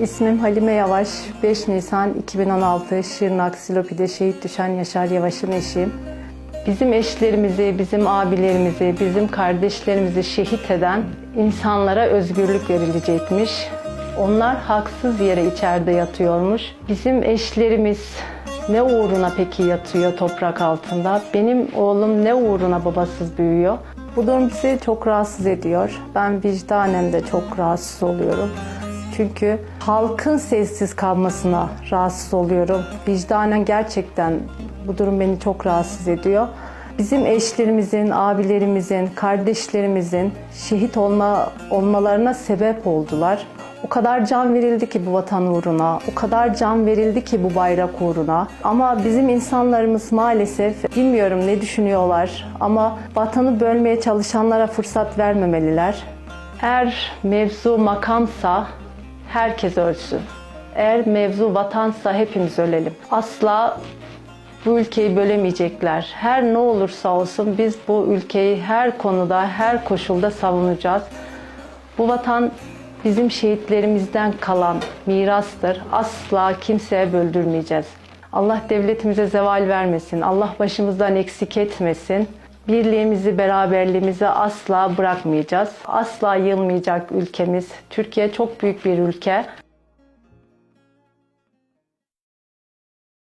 İsmim Halime Yavaş. 5 Nisan 2016 Şırnak Silopi'de şehit düşen Yaşar Yavaş'ın eşiyim. Bizim eşlerimizi, bizim abilerimizi, bizim kardeşlerimizi şehit eden insanlara özgürlük verilecekmiş. Onlar haksız yere içeride yatıyormuş. Bizim eşlerimiz ne uğruna peki yatıyor toprak altında? Benim oğlum ne uğruna babasız büyüyor? Bu durum bizi çok rahatsız ediyor. Ben vicdanen de çok rahatsız oluyorum. Çünkü halkın sessiz kalmasına rahatsız oluyorum. Vicdanen gerçekten bu durum beni çok rahatsız ediyor. Bizim eşlerimizin, abilerimizin, kardeşlerimizin şehit olma olmalarına sebep oldular. O kadar can verildi ki bu vatan uğruna, o kadar can verildi ki bu bayrak uğruna. Ama bizim insanlarımız maalesef bilmiyorum ne düşünüyorlar ama vatanı bölmeye çalışanlara fırsat vermemeliler. Eğer mevzu makamsa herkes ölsün. Eğer mevzu vatansa hepimiz ölelim. Asla bu ülkeyi bölemeyecekler. Her ne olursa olsun biz bu ülkeyi her konuda, her koşulda savunacağız. Bu vatan bizim şehitlerimizden kalan mirastır. Asla kimseye böldürmeyeceğiz. Allah devletimize zeval vermesin. Allah başımızdan eksik etmesin. Birliğimizi, beraberliğimizi asla bırakmayacağız. Asla yılmayacak ülkemiz. Türkiye çok büyük bir ülke.